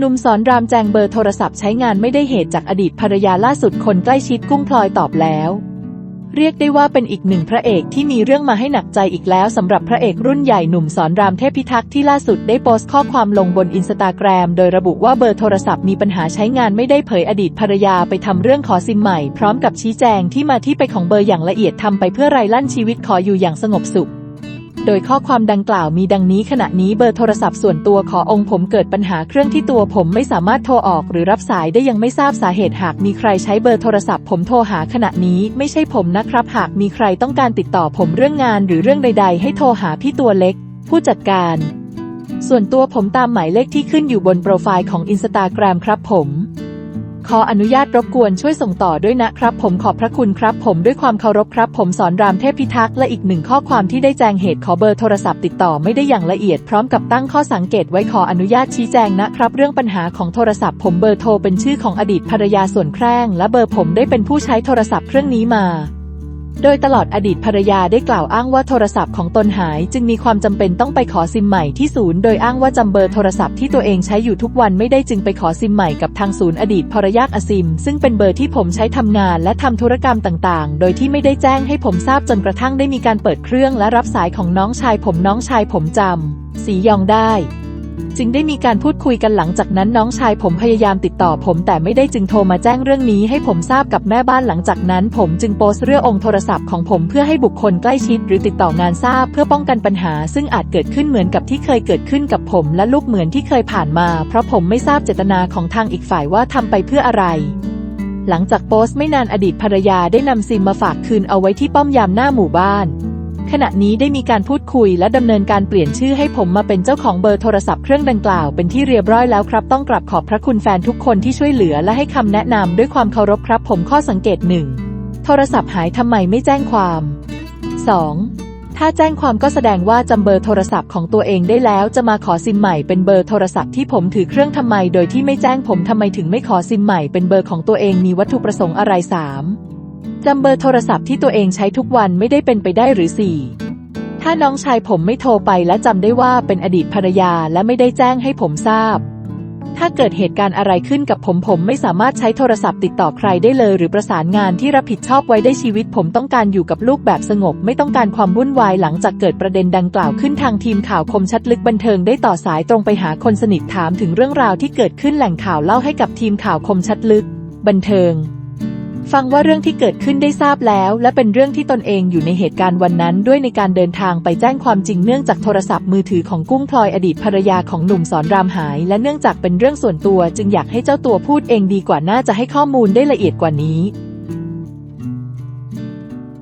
หนุ่มสอนรามแจงเบอร์โทรศัพท์ใช้งานไม่ได้เหตุจากอดีตภรรยาล่าสุดคนใกล้ชิดกุ้งพลอยตอบแล้ว เรียกได้ว่าเป็นอีกหนึ่งพระเอกที่มีเรื่องมาให้หนักใจอีกแล้วสำหรับพระเอกรุ่นใหญ่หนุ่มสอนรามเทพพิทักษ์ที่ล่าสุดได้โพสต์ข้อความลงบนอินสตาแกรมโดยระบุว่าเบอร์โทรศัพท์มีปัญหาใช้งานไม่ได้เผยอดีตภรรยาไปทำเรื่องขอซิมใหม่ พร้อมกับชี้แจงที่มาที่ไปของเบอร์อย่างละเอียดทำไปเพื่อไรลั่นชีวิตขออยู่อย่างสงบสุข โดยข้อความดังกล่าวมีดังนี้ขณะนี้เบอร์โทรศัพท์ส่วนตัวขอองค์ผมเกิดปัญหาเครื่องที่ตัวผมไม่สามารถโทรออกหรือรับสายได้ยังไม่ทราบสาเหตุหากมีใครใช้เบอร์โทรศัพท์ผมโทรหาขณะนี้ไม่ใช่ผมนะครับ หากมีใครต้องการติดต่อผมเรื่องงานหรือเรื่องใด ๆ ให้โทรหาพี่ตัวเล็ก ผู้จัดการ ส่วนตัวผมตามหมายเลขที่ขึ้นอยู่บนโปรไฟล์ของอินสตาแกรมครับผม ขออนุญาตรบกวนช่วยส่งต่อด้วยนะครับ ผมขอบพระคุณครับ ผมด้วยความเคารพครับ ผมสอนรามเทพพิทักษ์และอีกหนึ่งข้อความที่ได้แจ้งเหตุขอเบอร์โทรศัพท์ติดต่อไม่ได้อย่างละเอียดพร้อมกับตั้งข้อสังเกตไว้ขออนุญาตชี้แจงนะครับ เรื่องปัญหาของโทรศัพท์ ผมเบอร์โทรเป็นชื่อของอดีตภรรยาส่วนแคร่ง และเบอร์ผมได้เป็นผู้ใช้โทรศัพท์เครื่องนี้มา โดยตลอดอดีตภรรยาได้กล่าวอ้างว่าโทรศัพท์ของตนหาย จึงมีความจำเป็นต้องไปขอซิมใหม่ที่ศูนย์โดยอ้างว่าจำเบอร์โทรศัพท์ที่ตัวเองใช้อยู่ทุกวันไม่ได้จึงไปขอซิมใหม่กับทางศูนย์อดีตภรรยาอซิม ซึ่งเป็นเบอร์ที่ผมใช้ทำงานและทำธุรกรรมต่างๆ โดยที่ไม่ได้แจ้งให้ผมทราบจนกระทั่งได้มีการเปิดเครื่องและรับสายของน้องชายผมน้องชายผมจำสียองได้ จึงได้มีการพูดคุยกันหลังจากนั้นน้องชายผมพยายามติดต่อผมแต่ไม่ได้จึงโทรมาแจ้งเรื่องนี้ให้ผมทราบกับแม่บ้านหลังจากนั้น ผมจึงโพสต์เรื่ององค์โทรศัพท์ของผมเพื่อให้บุคคลใกล้ชิด หรือติดต่องานทราบเพื่อป้องกันปัญหา ซึ่งอาจเกิดขึ้นเหมือนกับที่เคยเกิดขึ้นกับผม และลูกเหมือนที่เคยผ่านมา เพราะผมไม่ทราบเจตนาของทางอีกฝ่ายว่าทำไปเพื่ออะไรหลังจากโพสต์ไม่นานอดีตภรรยาได้นำซิมมาฝากคืนเอาไว้ที่ป้อมยามหน้าหมู่บ้าน ขณะนี้ได้มีการพูดคุยและดำเนินการเปลี่ยนชื่อให้ผมมาเป็นเจ้าของเบอร์โทรศัพท์เครื่องดังกล่าวเป็นที่เรียบร้อยแล้วครับ ต้องกราบขอบพระคุณแฟนทุกคนที่ช่วยเหลือและให้คำแนะนำด้วยความเคารพครับผมข้อสังเกตหนึ่งโทรศัพท์หายทำไมไม่แจ้งความ 2. ถ้าแจ้งความก็แสดงว่าจำเบอร์โทรศัพท์ของตัวเองได้แล้วจะมาขอซิมใหม่เป็นเบอร์โทรศัพท์ที่ผมถือเครื่องทำไม โดยที่ไม่แจ้งผมทำไมถึงไม่ขอซิมใหม่เป็นเบอร์ของตัวเองมีวัตถุประสงค์อะไร 3. จำเบอร์โทรศัพท์ที่ตัวเองใช้ทุกวันไม่ได้เป็นไปได้หรือ 4. ถ้าน้องชายผมไม่โทรไปและจำได้ว่าเป็นอดีตภรรยาและไม่ได้แจ้งให้ผมทราบ ถ้าเกิดเหตุการณ์อะไรขึ้นกับผมผมไม่สามารถใช้โทรศัพท์ติดต่อใครได้เลย หรือประสานงานที่รับผิดชอบไว้ได้ชีวิต ผมต้องการอยู่กับลูกแบบสงบ ไม่ต้องการความวุ่นวายหลังจากเกิดประเด็นดังกล่าวขึ้นทางทีมข่าวคมชัดลึกบันเทิงได้ต่อสายตรงไปหาคนสนิทถามถึงเรื่องราวที่เกิดขึ้นแหล่งข่าวเล่าให้กับทีมข่าวคมชัดลึก บันเทิง ฟังว่าเรื่องที่เกิดขึ้นได้ทราบแล้ว และเป็นเรื่องที่ตนเองอยู่ในเหตุการณ์วันนั้น ด้วยในการเดินทางไปแจ้งความจริงเนื่องจากโทรศัพท์มือถือของกุ้งพลอยอดีตภรรยาของหนุ่มสอนรามหาย และเนื่องจากเป็นเรื่องส่วนตัว จึงอยากให้เจ้าตัวพูดเองดีกว่าน่าจะให้ข้อมูลได้ละเอียดกว่านี้